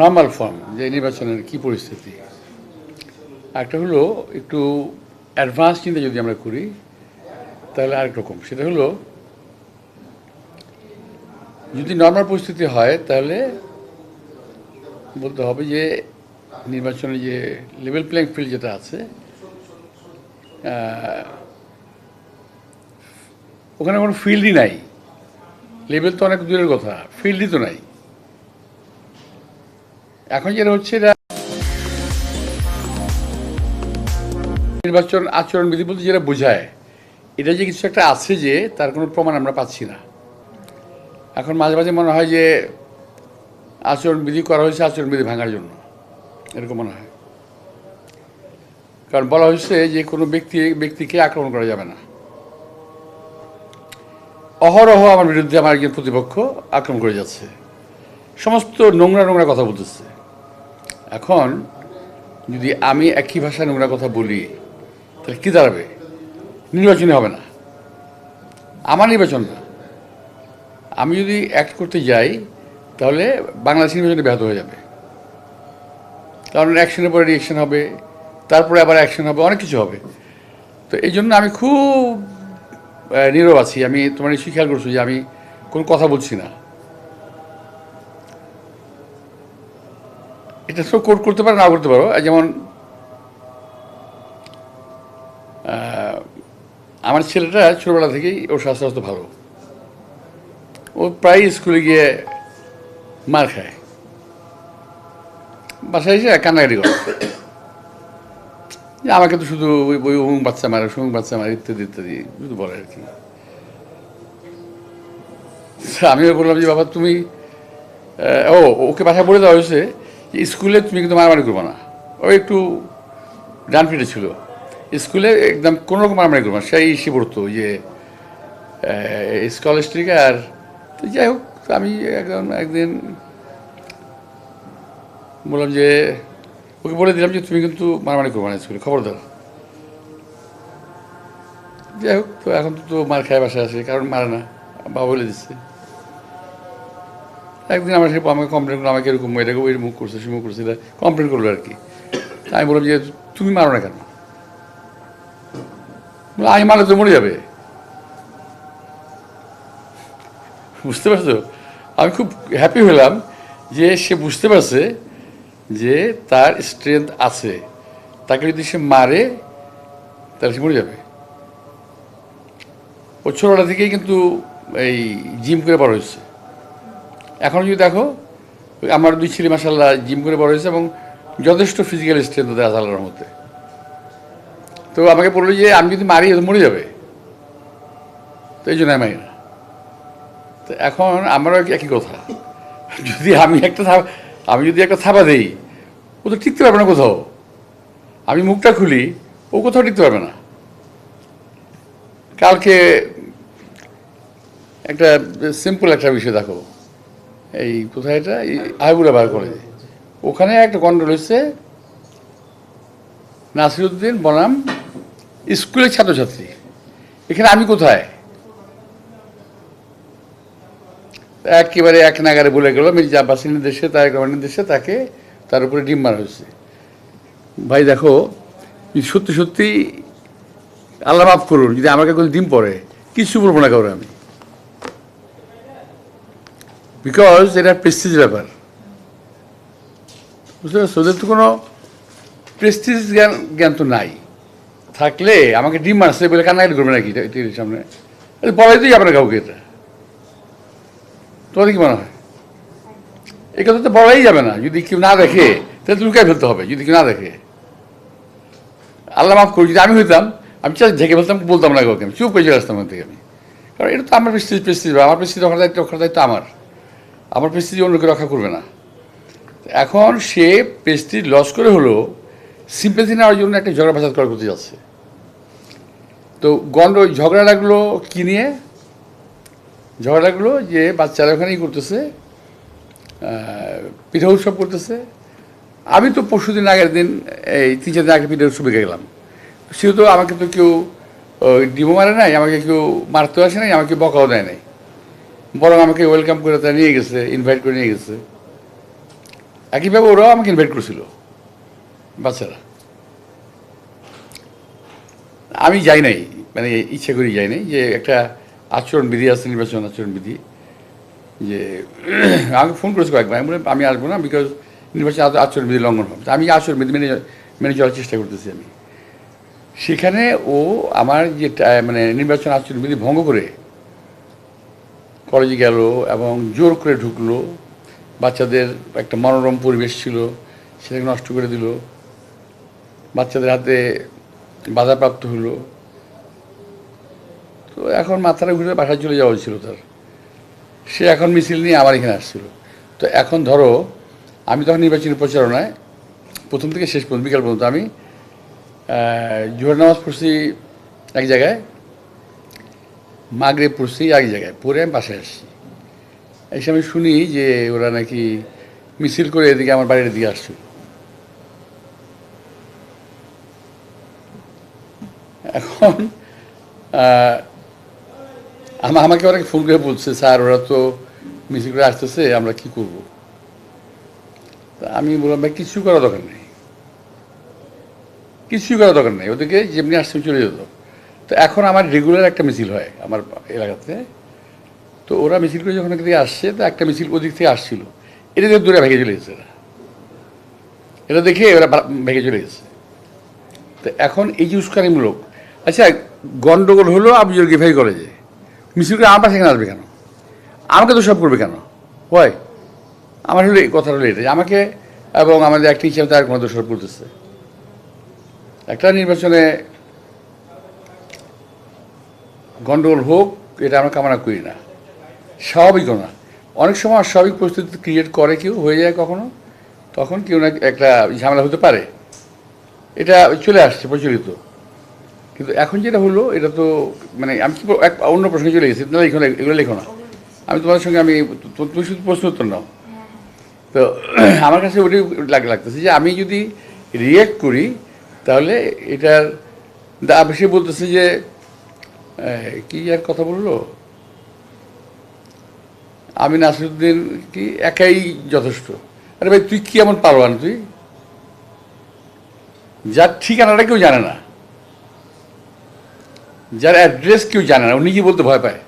Normal form যে নির্বাচনের কি পরিস্থিতি? একটা হলো, একটু অ্যাডভান্স চিন্তা যদি আমরা করি, তাহলে আরেক রকম। সেটা হলো, যদি নর্মাল পরিস্থিতি হয়, তাহলে বলতে হবে যে নির্বাচনে যে লেভেল প্লেইং ফিল্ড যেটা আছে ওখানে কোনো ফিল্ডই নাই। লেভেল তো অনেক দূরের কথা ফিল্ডই তো নাই। এখন যেটা হচ্ছে এটা নির্বাচন আচরণ বিধি বলতে যেটা বোঝায়, এটা যে কিছু একটা আছে যে তার কোনো প্রমাণ আমরা পাচ্ছি না। এখন মাঝে মাঝে মনে হয় যে আচরণ বিধি করা হয়েছে আচরণ বিধি ভাঙার জন্য, এরকম মনে হয়। কারণ বলা হয়েছে যে কোনো ব্যক্তি, ব্যক্তিকে আক্রমণ করা যাবে না। অহরহ আমার বিরুদ্ধে আমার একজন প্রতিপক্ষ আক্রমণ করে যাচ্ছে। সমস্ত নোংরা নোংরা কথা বলতেছে। এখন যদি আমি একই ভাষায় নোংরা কথা বলি, তাহলে কী দাঁড়াবে? নির্বাচনই হবে না। আমার নির্বাচন না। আমি যদি অ্যাক্ট করতে যাই, তাহলে বাংলাদেশ নির্বাচনে ব্যাহত হয়ে যাবে। কারণ অ্যাকশনের পরে রিয়েকশন হবে, তারপরে আবার অ্যাকশন হবে, অনেক কিছু হবে। তো এই জন্য আমি খুব নীরব আছি। আমি তোমার নিশ্চয়ই খেয়াল করছ যে আমি কোনো কথা বলছি না। এটা তো কোর্ট করতে পারো না করতে পারো। যেমন আমার ছেলেটা ছোটবেলা থেকেই ওর স্বাস্থ্য ভালো। ও প্রায় স্কুলে গিয়ে মার খায়। বাসায় এসে কান্নাকাটি করে। আমাকে তো শুধু ওই ওই অমুক বাচ্চা মারে সমুক বাচ্চা মারে, ইত্যাদি ইত্যাদি, শুধু বলে আর কি। আমিও বললাম যে, বাবা, তুমি ও, ওকে বাসায় বলে দেওয়া হয়েছে যে স্কুলে তুমি কিন্তু মারামারি করব না। ও একটু ডান ফিটে ছিল। স্কুলে একদম কোনো রকম মারামারি করব না। সেই ইসে পড়তো যে স্কলাস্টিক আর, তো যাই হোক আমি একদম, একদিন বললাম যে, ওকে বলে দিলাম যে, তুমি কিন্তু মারামারি করব না স্কুলে খবরদার যাই হোক, তো এখন তো তো মার খায় বাসায় আসে কারণ মারে না, বাবা বলে দিচ্ছে। একদিন আমার সাথে আমাকে কমপ্লেন করল, আমাকে এরকম এটাকে ওই মুখ করছে সে মুখ করছে কমপ্লেন করল আর কি। আমি বললাম যে, তুমি মারো না কেন? আমি মারলে তো মরে যাবে। বুঝতে পারছ? আমি খুব হ্যাপি হলাম যে সে বুঝতে পারছে যে তার স্ট্রেংথ আছে। তাকে যদি সে মারে, তাহলে সে মরে যাবে। ও ছোটবেলা থেকেই কিন্তু এই জিম করে বড় হয়েছে। এখন যদি দেখো, আমার দুই ছেলে মাসাল্লাহ জিম করে বড় হয়েছে এবং যথেষ্ট ফিজিক্যাল স্ট্রেংথ ওদের আল্লাহর মধ্যে তো আমাকে বলল যে, আমি যদি মারি মরে যাবে। তো এই জন্য আমি তো এখন আমারও একই- কথা। যদি আমি একটা আমি যদি একটা থাবা দিই, ও তো টিকতে পারবে না কোথাও। আমি মুখটা খুলি, ও কোথাও টিকতে পারবে না। কালকে একটা সিম্পল একটা বিষয় দেখো। এই কোথায় এটা? আইবুড়া বার করে ওখানে একটা গন্ডল হয়েছে। নাসিরুদ্দিন বনাম স্কুলের ছাত্রছাত্রী। এখানে আমি কোথায়? একেবারে এক নাগারে বলে গেল, মির্জা আব্বাসীর নির্দেশে তার নির্দেশে তাকে, তার উপরে ডিম মারা হয়েছে। ভাই, দেখো, সত্যি সত্যি আল্লাহ মাফ করুন, যদি আমাকে কোনো ডিম পড়ে, কিছু বলব না কাউরে আমি। বিকজ এটা প্রেস্টিজ ব্যাপার বুঝতে পারছ? ওদের তো কোনো প্রেস্টিজ জ্ঞান জ্ঞান তো নাই। থাকলে আমাকে ডিম মারছে বলে কান্নাকাটি করবে নাকি সামনে? বলাই তো যাবে না কাউকে এটা। তোমাদের কি মনে হয়? এই কথা তো বলাই যাবে না। যদি কেউ না দেখে, তাহলে তো লুকায় ফেলতে হবে, যদি কেউ না দেখে। আল্লাহ মাফ করি যদি আমি হইতাম, আমি চাই ঝেঁকে ফেলতাম, বলতাম না কাউকে আমি। চুপ করে চলে আসতাম ওখান থেকে আমি। কারণ এটা তো আমার প্রেস্টিজ প্রেস্টিজ আমার প্রেস্টিজ রক্ষার দায়িত্ব রক্ষার দায়িত্ব আমার। আমার প্রেস্টিজ অন্যকে রক্ষা করবে না। এখন সে প্রেস্টিজ লস করে হলো সিম্পেথি নেওয়ার জন্য একটা ঝগড়া ফাসাদ করা করতে যাচ্ছে তো গন্ড ঝগড়া লাগল কি নিয়ে? ঝগড়া লাগল যে বাচ্চারা ওখানেই করতেছে পিঠা উৎসব করতেছে। আমি তো পরশু দিন আগের দিন, এই তিন চার দিন আগে পিঠা উৎসবে গেলাম। সেহেতু আমাকে তো কেউ ডিমো মারে নাই, আমাকে কেউ মারতে আসে নাই, আমাকে বকাও দেয় নাই। বরং আমাকে ওয়েলকাম করে তারা নিয়ে গেছে ইনভাইট করে নিয়ে গেছে। একইভাবে ওরাও আমাকে ইনভাইট করেছিল, বাচ্চারা। আমি যাই নাই মানে ইচ্ছা করি যাই নাই যে একটা আচরণবিধি আছে, নির্বাচন আচরণবিধি, যে আমাকে ফোন করেছে কয়েকবার। আমি আমি আসব না বিকজ নির্বাচন আচ- আচরণবিধি লঙ্ঘন হবে। আমি আচরণবিধি মেনে মেনে চলার চেষ্টা করতেছি আমি। সেখানে ও আমার যে মানে নির্বাচন আচরণবিধি ভঙ্গ করে কলেজে গেল এবং জোর করে ঢুকলো। বাচ্চাদের একটা মনোরম পরিবেশ ছিল, সেটাকে নষ্ট করে দিল। বাচ্চাদের হাতে বাধাপ্রাপ্ত হলো। তো এখন মাথাটা ঘুরে বাসায় চলে যাওয়া ছিল তার। সে এখন মিছিল নিয়ে আমার এখানে আসছিল। তো এখন ধরো, আমি তখন নির্বাচনী প্রচারণায় প্রথম থেকে শেষ পর্যন্ত, বিকাল পর্যন্ত আমি জোহর নামাজ পড়ছি এক জায়গায়। মাগরে পড়ছি এক জায়গায়। পরে আমি বাসায় আসছি। এসে আমি শুনি যে ওরা নাকি মিছিল করে এদিকে আমার বাড়ির দিকে আসছিল এখন আমাকে অনেক ফোন করে বলছে, স্যার, ওরা তো মিছিল করে আসতেছে, আমরা কি করব? আমি বললাম, ভাই, কিছু করার দরকার নেই। কিছুই করার দরকার নেই। ওদেরকে যেমনি আসছে চলে যেত তো এখন আমার রেগুলার একটা মিছিল হয় আমার এলাকাতে। তো ওরা মিছিল করে যখন এদিকে আসছে, তো একটা মিছিল ওদিক থেকে আসছিল। এটা দূরে ভেঙে চলে গেছে এরা। এটা দেখে বা- ভেঙে চলে গেছে। তো এখন এই যে উস্কানিমূলক আচ্ছা গন্ডগোল হলো আবুজুর গিফাই কলেজে মিছিল করে আমার এখানে আসবে কেন? আমাকে তো সব করবে কেন? হয় আমার হলো কথা হলো এটা আমাকে এবং আমাদের একটা হিসাবে তার কোনো দোষারোপ করতেছে। একটা নির্বাচনে গন্ডগোল হোক, এটা আমরা কামনা করি না। স্বাভাবিকও না। অনেক সময় অস্বাভাবিক পরিস্থিতি ক্রিয়েট করে কেউ, হয়ে যায় কখনো, তখন কেউ না একটা ঝামেলা হতে পারে। এটা চলে আসছে প্রচলিত। কিন্তু এখন যেটা হলো, এটা তো মানে আমি কি এক অন্য প্রসঙ্গে চলে গেছি। না লিখো না এগুলো লেখো না। আমি তোমাদের সঙ্গে আমি তুমি শুধু প্রশ্ন উত্তর নাও। তো আমার কাছে ওটাই লাগ, লাগতেছে যে, আমি যদি রিয়েক্ট করি, তাহলে এটার সে বলতেছে যে কি আর কথা বলল আমি নাসিরুদ্দিন কি একাই যথেষ্ট। আরে ভাই, তুই কি এমন পারোয়ান তুই? যার ঠিকানাটা কেউ জানে না। যার অ্যাড্রেস কেউ জানে না, উনি নিজে বলতে ভয় পায়?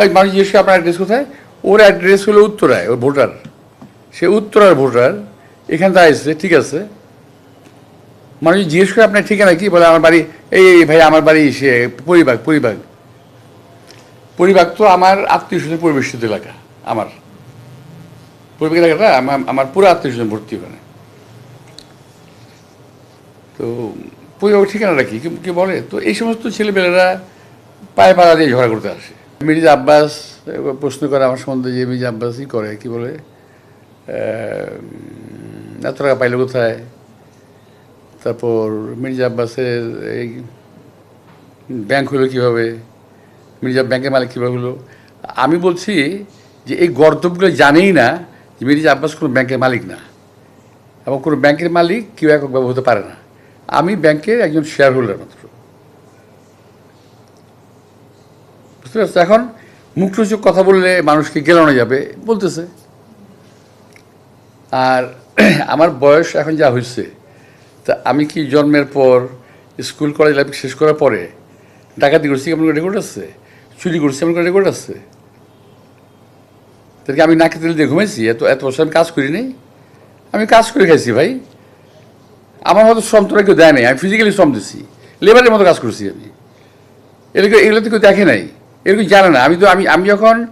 ওই মানুষ জিজ্ঞেস আপনার অ্যাড্রেস কোথায়? ওর অ্যাড্রেস হলো উত্তরায়, ওর ভোটার। সে উত্তরার ভোটার এখানে দাঁড়িয়েছে ঠিক আছে। মানুষ জিজ্ঞেস করে, আপনার ঠিকানা কি? বলে, আমার বাড়ি, এই ভাই, আমার বাড়ি সে, পরিবাগ পরিবাগ। পরিবাগ তো আমার আত্মীয় স্বজন পরিবেষ্টিত এলাকা, আমার। পরিবাগ এলাকাটা আমার আমার পুরো আত্মীয় স্বজন ভর্তি ওখানে। তো পরিবার ঠিকানাটা কি- কি বলে? তো এই সমস্ত ছেলেমেয়েরা পায়ে পাড়া দিয়ে ঝগড়া করতে আসে। মির্জা আব্বাস প্রশ্ন করে আমার সম্বন্ধে যে মির্জা আব্বাসই করে, কি বলে? এত টাকা পাইলো কোথায়? তারপর মির্জা আব্বাসের এই ব্যাংক হলো কীভাবে, মির্জা ব্যাংকের মালিক কীভাবে হলো। আমি বলছি যে এই গর্তবগুলো জানেই না যে মির্জা আব্বাস কোনো ব্যাংকের মালিক না। এবং কোনো ব্যাংকের মালিক কেউ এককভাবে হতে পারে না। আমি ব্যাংকের একজন শেয়ার হোল্ডার মাত্র। বুঝতে পারছ এখন মুখরোচক কথা বললে মানুষকে গেলানো যাবে, বলতেছে। আর আমার বয়স এখন যা হয়েছে তা আমি কি জন্মের পর স্কুল, কলেজ লাইফ শেষ করার পরে ডাকাতি করছি করে রেকর্ড আছে? চুরি করছি করে রেকর্ড আছে? তাদেরকে আমি নাকে তেল দিয়ে ঘুমাইছি? এত এত বছর আমি কাজ করি নাই। আমি কাজ করে খাইছি ভাই। আমার মতো শ্রম তোরা কেউ দেয় নাই। আমি ফিজিক্যালি শ্রম দিচ্ছি লেবারের মতো কাজ করছি আমি। এগুলো এগুলো তো কেউ দেখে নাই। এরকম জানে না। আমি তো, আমি আমি যখন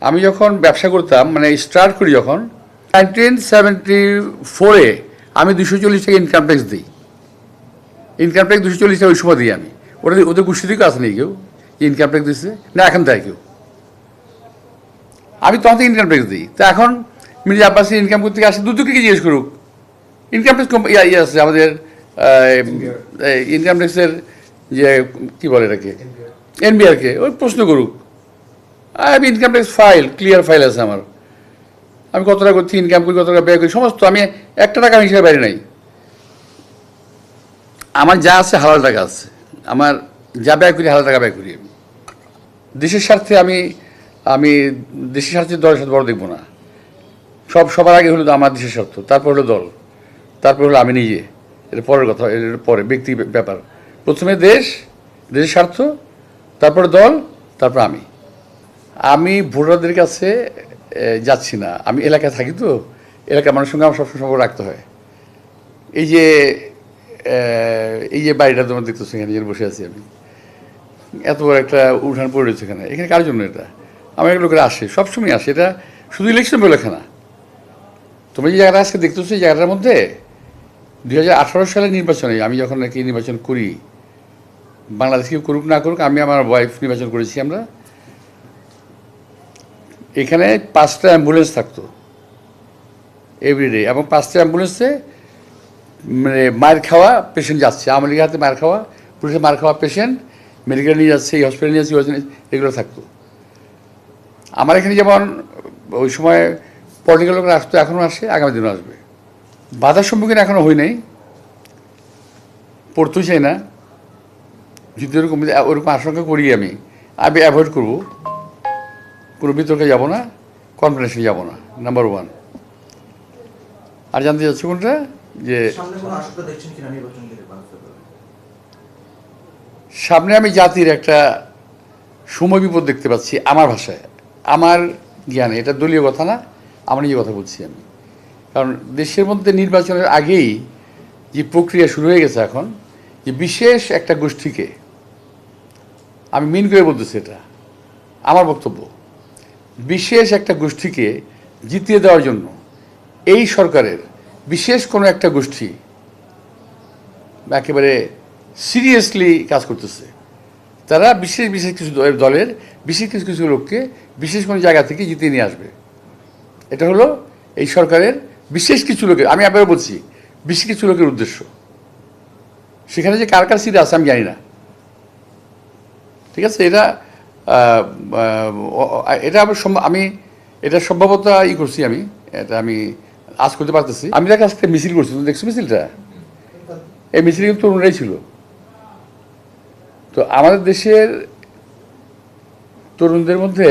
আমি যখন ব্যবসা করতাম মানে স্টার্ট করি যখন নাইনটিন সেভেন্টি ফোরে আমি দুশো চল্লিশ টাকা ইনকাম ট্যাক্স দিই। ইনকাম ট্যাক্স দুশো চল্লিশ টাকা ওই সময় দিই আমি। ওটা ওদের গোষ্ঠী থেকে আসেনি কেউ। ইনকাম ট্যাক্স দিচ্ছে না এখন দেয় কেউ। আমি তখন ইনকাম ট্যাক্স দিই। তা এখন মির্জা আব্বাসী ইনকাম করতে আসে দু দুকে জিজ্ঞেস করুক। ইনকাম ট্যাক্স ইয়ে ইয়ে আছে আমাদের ইনকাম ট্যাক্সের যে কি বলে এটাকে? এনবিআরকে ওই প্রশ্ন করুক। আমি income tax file clear file আছে আমার। আমি কত টাকা করছি ইনকাম করি, কত টাকা ব্যয় করি, সমস্ত আমি একটা টাকা আমি হিসেবে বাইরে নাই। আমার যা আছে হালাল টাকা আছে। আমার যা ব্যয় করি, হালাল টাকা ব্যয় করি। দেশের স্বার্থে আমি আমি দেশের স্বার্থে দলের সাথে বড় দেখব না। সব, সবার আগে হলো আমার দেশের স্বার্থ, তারপর হলো দল, তারপর হলো আমি নিজে। এটা পরের কথা এর পরে, ব্যক্তি ব্যাপার। প্রথমে দেশ, দেশের স্বার্থ, তারপরে দল, তারপর আমি। আমি ভোটারদের কাছে যাচ্ছি না। আমি এলাকায় থাকি তো, এলাকার মানুষের সঙ্গে আমার সবসময় সম্পর্ক রাখতে হয়। এই যে এই যে বাড়িটা তোমার দেখতেছো এখানে, যেখানে বসে আছি আমি, এত বড় একটা উঠান পড়ে রয়েছে এখানে। এখানে কার জন্য এটা? আমার এক লোকেরা আসে সবসময় আসে। এটা শুধু ইলেকশন বলে না। তুমি যে জায়গাটা আজকে দেখতেছো, এই জায়গাটার মধ্যে দুই হাজার আঠারো সালের নির্বাচনে আমি যখন নাকি নির্বাচন করি, বাংলাদেশ কেউ করুক না করুক, আমি আমার ওয়াইফ নির্বাচন করেছি আমরা। এখানে পাঁচটা অ্যাম্বুলেন্স থাকতো। এভরিডে এবং পাঁচটা অ্যাম্বুলেন্সে মানে মায়ের খাওয়া পেশেন্ট যাচ্ছে। আওয়ামী লীগের হাতে মায়ের খাওয়া, পুলিশের মার খাওয়া পেশেন্ট মেডিকেল নিয়ে যাচ্ছে, এই হসপিটালে নিয়ে যাচ্ছে এগুলো থাকতো। আমার এখানে যেমন ওই সময় পলিটিক্যাল লোকরা আসতো এখনও আসে, আগামী দিনও আসবে। বাধার সম্মুখীন এখনও হই নাই। পড়তেও চাই না। যদি ওরকম ওরকম আশঙ্কা করি আমি আমি অ্যাভয়েড করব। কোনো বিতর্কে যাব না কনফারেন্সে যাব না নাম্বার ওয়ান আর জানতে চাচ্ছি কোনটা? যে সামনে আমি জাতির একটা সময় বিপদ দেখতে পাচ্ছি আমার ভাষায়। আমার জ্ঞানে এটা দলীয় কথা না আমার নিজে কথা বলছি আমি। কারণ দেশের মধ্যে নির্বাচনের আগেই যে প্রক্রিয়া শুরু হয়ে গেছে এখন যে বিশেষ একটা গোষ্ঠীকে আমি মিন করে বলতেছি এটা আমার বক্তব্য। বিশেষ একটা গোষ্ঠীকে জিতিয়ে দেওয়ার জন্য এই সরকারের বিশেষ কোনো একটা গোষ্ঠী একেবারে সিরিয়াসলি কাজ করতেছে। তারা বিশেষ বিশেষ কিছু দলের- বিশেষ কিছু কিছু লোককে বিশেষ কোনো জায়গা থেকে জিতিয়ে নিয়ে আসবে। এটা হলো এই সরকারের বিশেষ কিছু লোকের, আমি আবার বলছি, বিশেষ কিছু লোকের উদ্দেশ্য। সেখানে যে কার কার সিট আছে আমি জানি না। ঠিক আছে? এটা এটা আমার আমি এটা সম্ভবত ই করছি আমি। এটা আমি আজ করতে পারতেছি। আমি তার আজকে মিছিল করছি। তুমি দেখছ মিছিলটা? এই মিছিল কিন্তু তরুণরাই ছিল। তো আমাদের দেশের তরুণদের মধ্যে